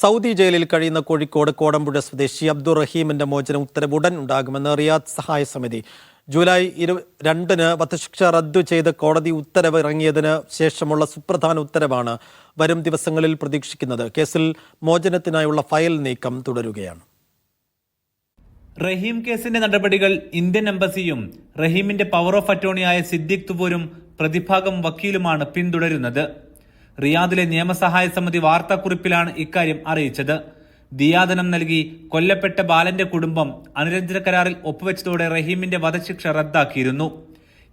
Saudi ജയിലിൽ കഴിയുന്ന കോഴിക്കോട് കോടമ്പുഴ സ്വദേശി അബ്ദുൾ റഹീമിന്റെ മോചന ഉത്തരവ് ഉടൻ ഉണ്ടാകുമെന്ന് റിയാദ് സഹായ സമിതി. ജൂലൈ ഇരു രണ്ടിന് വധശിക്ഷ റദ്ദു ചെയ്ത് കോടതി ഉത്തരവ് ഇറങ്ങിയതിന് ശേഷമുള്ള സുപ്രധാന ഉത്തരവാണ് വരും ദിവസങ്ങളിൽ പ്രതീക്ഷിക്കുന്നത്. കേസിൽ മോചനത്തിനായുള്ള ഫയൽ നീക്കം തുടരുകയാണ്. റഹീം കേസിന്റെ നടപടികൾ ഇന്ത്യൻ എംബസിയും റഹീമിന്റെ പവർ ഓഫ് അറ്റോർണിയായ സിദ്ദിഖ് തുവൂരും പ്രതിഭാഗം വക്കീലുമാണ് പിന്തുടരുന്നത്. റിയാദിലെ നിയമസഹായ സമിതി വാർത്താക്കുറിപ്പിലാണ് ഇക്കാര്യം അറിയിച്ചത്. ദിയാദനം നൽകി കൊല്ലപ്പെട്ട ബാലന്റെ കുടുംബം അനുരഞ്ജന കരാറിൽ ഒപ്പുവെച്ചതോടെ റഹീമിന്റെ വധശിക്ഷ റദ്ദാക്കിയിരുന്നു.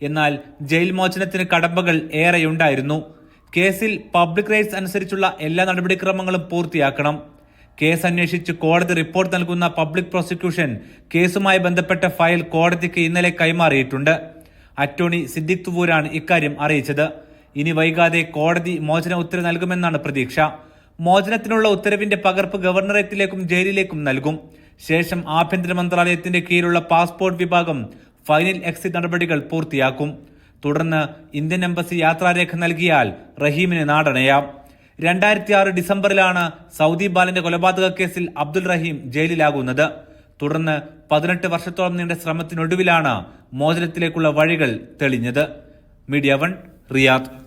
എന്നാൽ ജയിൽ മോചനത്തിന് കടമ്പകൾ ഏറെയുണ്ടായിരുന്നു. കേസിൽ പബ്ലിക് റൈറ്റ്സ് അനുസരിച്ചുള്ള എല്ലാ നടപടിക്രമങ്ങളും പൂർത്തിയാക്കണം. കേസ് അന്വേഷിച്ച് കോടതി റിപ്പോർട്ട് നൽകുന്ന പബ്ലിക് പ്രോസിക്യൂഷൻ കേസുമായി ബന്ധപ്പെട്ട ഫയൽ കോടതിക്ക് ഇന്നലെ കൈമാറിയിട്ടുണ്ട്. അറ്റോർണി സിദ്ദിഖ് തുവൂരാണ് ഇക്കാര്യം അറിയിച്ചത്. ഇനി വൈകാതെ കോടതി മോചന ഉത്തരവ് നൽകുമെന്നാണ് പ്രതീക്ഷ. മോചനത്തിനുള്ള ഉത്തരവിന്റെ പകർപ്പ് ഗവർണറേറ്റിലേക്കും ജയിലിലേക്കും നൽകും. ശേഷം ആഭ്യന്തര മന്ത്രാലയത്തിന്റെ കീഴിലുള്ള പാസ്പോർട്ട് വിഭാഗം ഫൈനൽ എക്സിറ്റ് നടപടികൾ പൂർത്തിയാക്കും. തുടർന്ന് ഇന്ത്യൻ എംബസി യാത്രാരേഖ നൽകിയാൽ റഹീമിന് നാടണയാം. രണ്ടായിരത്തി ആറ് ഡിസംബറിലാണ് സൗദി ബാലന്റെ കൊലപാതക കേസിൽ അബ്ദുൾ റഹീം ജയിലിലാകുന്നത്. തുടർന്ന് പതിനെട്ട് വർഷത്തോളം നീണ്ട ശ്രമത്തിനൊടുവിലാണ് മോചനത്തിലേക്കുള്ള വഴികൾ തെളിഞ്ഞത്. Media one Riyadh.